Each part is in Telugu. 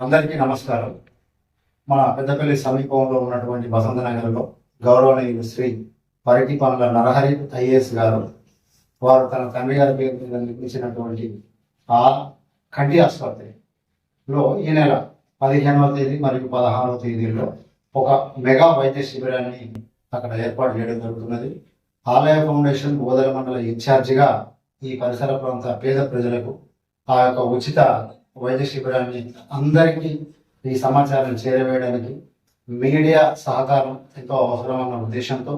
అందరికీ నమస్కారం. మన పెద్దపల్లి సమీపంలో ఉన్నటువంటి వసంత నగర్లో గౌరవనీయులు శ్రీ పరిటి పనుల నరహరి ఐఏఎస్ గారు వారు తన తండ్రి గారి పేరు మీద నిర్మించినటువంటి ఆ కంటి ఆసుపత్రిలో ఈ నెల పదిహేనవ తేదీ మరియు పదహారవ తేదీల్లో ఒక మెగా వైద్య శిబిరాన్ని అక్కడ ఏర్పాటు చేయడం జరుగుతున్నది. ఆలయ ఫౌండేషన్ బోధన మండల ఇన్ఛార్జిగా ఈ పరిసర ప్రాంత పేద ప్రజలకు ఆ యొక్క ఉచిత వైద్య శిబిరాన్ని అందరికీ ఈ సమాచారం చేరవేయడానికి మీడియా సహకారం ఎంతో అవసరమన్న ఉద్దేశంతో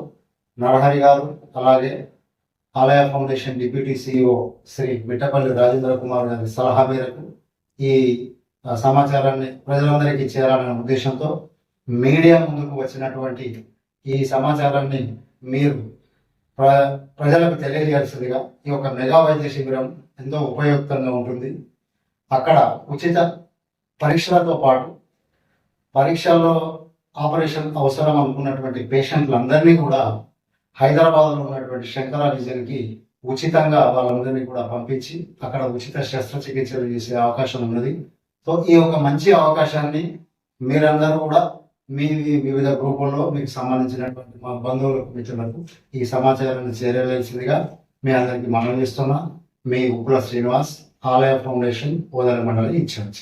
నరహరి గారు అలాగే Aalaya foundation deputy CEO Shri Mittapalli Rajendra Kumar గారి సలహా మేరకు ఈ సమాచారాన్ని ప్రజలందరికీ చేరాలనే ఉద్దేశంతో మీడియా ముందుకు వచ్చినటువంటి ఈ సమాచారాన్ని మీరు ప్ర ప్రజలకు తెలియజేయాల్సిందిగా ఈ యొక్క మెగా వైద్య శిబిరం ఎంతో ఉపయుక్తంగా ఉంటుంది. అక్కడ ఉచిత పరీక్షలతో పాటు పరీక్షల్లో ఆపరేషన్ అవసరం అనుకున్నటువంటి పేషెంట్లందరినీ కూడా హైదరాబాద్లో ఉన్నటువంటి శంకర విజన్కి ఉచితంగా వాళ్ళందరినీ కూడా పంపించి అక్కడ ఉచిత శస్త్రచికిత్సలు చేసే అవకాశం ఉన్నది. సో ఈ ఒక మంచి అవకాశాన్ని మీరందరూ కూడా మీ వివిధ గ్రూపుల్లో మీకు సంబంధించినటువంటి మా బంధువులకు మిత్రులకు ఈ సమాచారాన్ని చేరవేయాల్సిందిగా మీ అందరికీ మనం చేస్తున్నా. మీ ఉప్పుల శ్రీనివాస్. ఆలయ ఫౌండేషన్ ఓదల మండలి ఇన్ఛార్జ్.